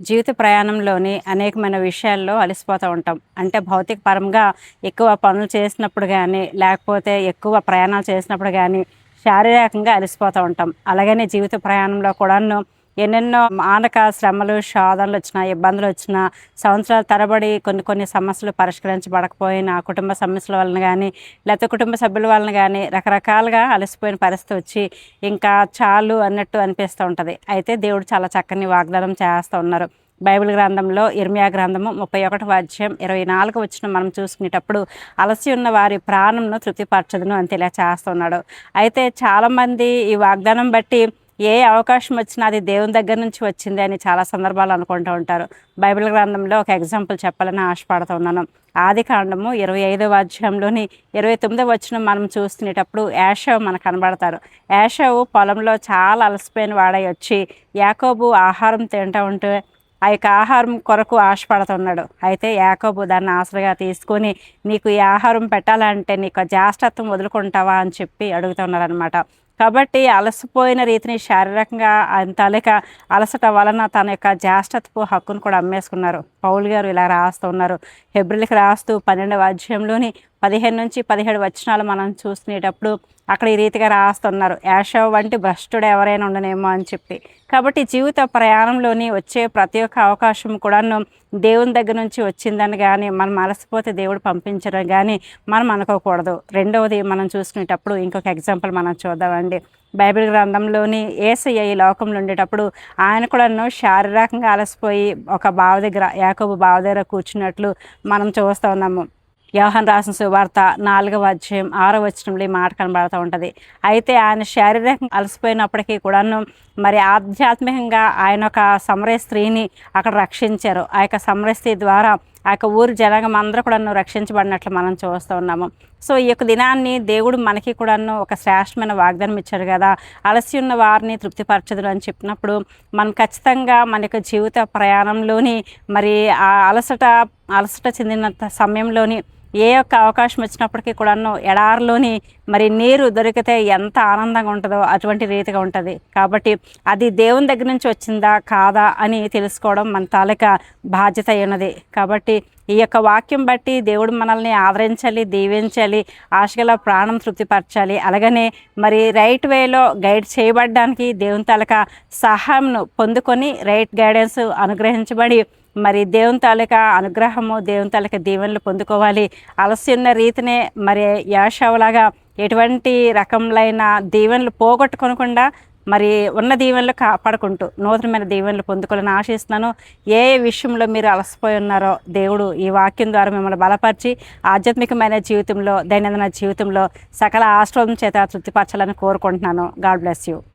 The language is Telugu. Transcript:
జీవిత ప్రయాణంలోని అనేకమైన విషయాల్లో అలసిపోతూ ఉంటాం. అంటే భౌతిక పరంగా ఎక్కువ పనులు చేసినప్పుడు కానీ లేకపోతే ఎక్కువ ప్రయాణాలు చేసినప్పుడు కానీ శారీరకంగా అలసిపోతూ ఉంటాం. అలాగనే జీవిత ప్రయాణంలో కూడాను ఎన్నెన్నో మానక శ్రమలు శోధనలు వచ్చినా ఇబ్బందులు వచ్చినా సంవత్సరాల తరబడి కొన్ని కొన్ని సమస్యలు పరిష్కరించబడకపోయినా కుటుంబ సమస్యల వలన కానీ లేకపోతే కుటుంబ సభ్యుల వలన కానీ రకరకాలుగా అలసిపోయిన పరిస్థితి వచ్చి ఇంకా చాలు అన్నట్టు అనిపిస్తూ ఉంటుంది. అయితే దేవుడు చాలా చక్కని వాగ్దానం చేస్తూ ఉన్నారు. బైబిల్ గ్రంథంలో ఇర్మియా గ్రంథము ముప్పై ఒకటి వాద్యం ఇరవై నాలుగు వచ్చిన మనం చూసుకునేటప్పుడు అలసి ఉన్న వారి ప్రాణంను తృప్తిపరచదును అని తెలియచేస్తున్నాడు అయితే చాలామంది ఈ వాగ్దానం బట్టి ఏ అవకాశం వచ్చినా అది దేవుని దగ్గర నుంచి వచ్చింది అని చాలా సందర్భాలు అనుకుంటూ ఉంటారు. బైబిల్ గ్రంథంలో ఒక ఎగ్జాంపుల్ చెప్పాలని ఆశపడుతున్నాను ఆది కాండము ఇరవై ఐదవ అధ్యాయంలోని ఇరవై తొమ్మిదవ వచ్చిన మనం చూస్తునేటప్పుడు యాషవ్ మనకు కనబడతారు. యాషవ్ పొలంలో చాలా అలసిపోయిన వాడై వచ్చి యాకోబు ఆహారం తింటూ ఉంటే ఆ యొక్క ఆహారం కొరకు ఆశపడుతున్నాడు అయితే యాకోబు దాన్ని ఆసరగా తీసుకొని నీకు ఈ ఆహారం పెట్టాలంటే నీకు జ్యేష్ఠత్వం వదులుకుంటావా? అని చెప్పి అడుగుతున్నారనమాట కాబట్టి అలసిపోయిన రీతిని శారీరకంగా అంతలేక అలసట వలన తన యొక్క జ్యేష్ఠత్వపు హక్కును కూడా అమ్మేసుకున్నారు. పౌల్ గారు ఇలా రాస్తున్నారు హెబ్రిల్కి రాస్తూ పన్నెండవ అధ్యాయంలోని పదిహేను నుంచి పదిహేడు వచనాలు మనం చూసుకునేటప్పుడు అక్కడ ఈ రీతిగా రాస్తున్నారు. యాషవ్ వంటి భ్రష్టుడు ఎవరైనా ఉండనేమో అని చెప్పి. కాబట్టి జీవిత ప్రయాణంలోని వచ్చే ప్రతి ఒక్క అవకాశం కూడాను దేవుని దగ్గర నుంచి వచ్చిందని కానీ మనం అలసిపోతే దేవుడు పంపించడం కానీ మనం అనుకోకూడదు. రెండవది మనం చూసుకునేటప్పుడు ఇంకొక ఎగ్జాంపుల్ మనం చూద్దామండి. బైబిల్ గ్రంథంలోని ఏసయ్య ఈ లోకంలో ఉండేటప్పుడు ఆయన కూడాను శారీరకంగా అలసిపోయి ఒక బావ దగ్గర యాకోబు బావ దగ్గర కూర్చున్నట్లు మనం చూస్తూ ఉన్నాము. యోహన్ రాసిన సువార్త నాలుగవ అధ్యాయం ఆరో వచనంలో ఈ మాట కనబడుతూ ఉంటుంది. అయితే ఆయన శారీరకంగా అలసిపోయినప్పటికీ కూడాను మరి ఆధ్యాత్మికంగా ఆయన ఒక సమరయ స్త్రీని అక్కడ రక్షించారు. ఆ యొక్క సమరయ స్త్రీ ద్వారా ఆ యొక్క ఊరి జనాంగం అందరూ కూడాను రక్షించబడినట్లు మనం చూస్తూ ఉన్నాము. సో ఈ యొక్క దినాన్ని దేవుడు మనకి కూడాను ఒక శ్రేష్టమైన వాగ్దానం ఇచ్చారు కదా. అలసి ఉన్న వారిని తృప్తిపరచదు అని చెప్పినప్పుడు మనం ఖచ్చితంగా మన యొక్క జీవిత ప్రయాణంలోని మరి ఆ అలసట అలసట చెందిన సమయంలోని ఏ యొక్క అవకాశం వచ్చినప్పటికీ కూడాను ఎడారిలోని మరి నీరు దొరికితే ఎంత ఆనందంగా ఉంటుందో అటువంటి రీతిగా ఉంటుంది. కాబట్టి అది దేవుని దగ్గర నుంచి వచ్చిందా కాదా అని తెలుసుకోవడం మన తాలూకా బాధ్యత అయినది. కాబట్టి ఈ యొక్క వాక్యం బట్టి దేవుడు మనల్ని ఆదరించాలి దీవించాలి ఆశగల ప్రాణం తృప్తిపరచాలి. అలాగనే మరి రైట్ వేలో గైడ్ చేయబడడానికి దేవుని తాలూకా సహాయంను పొందుకొని రైట్ గైడెన్స్ అనుగ్రహించబడి మరి దేవుని తాలూకా అనుగ్రహము దేవుని తాలూక దీవెనలు పొందుకోవాలి. అలసి ఉన్న రీతినే మరి యాషవలాగా ఎటువంటి రకములైన దీవెనలు పోగొట్టుకొనకుండా మరి ఉన్న దీవెనలు కాపాడుకుంటూ నూతనమైన దీవెనలు పొందుకోవాలని ఆశిస్తున్నాను. ఏ విషయంలో మీరు అలసిపోయి ఉన్నారో దేవుడు ఈ వాక్యం ద్వారా మిమ్మల్ని బలపరిచి ఆధ్యాత్మికమైన జీవితంలో దైనందిన జీవితంలో సకల ఆశ్రమం చేత తృప్తిపరచాలని కోరుకుంటున్నాను. God bless you.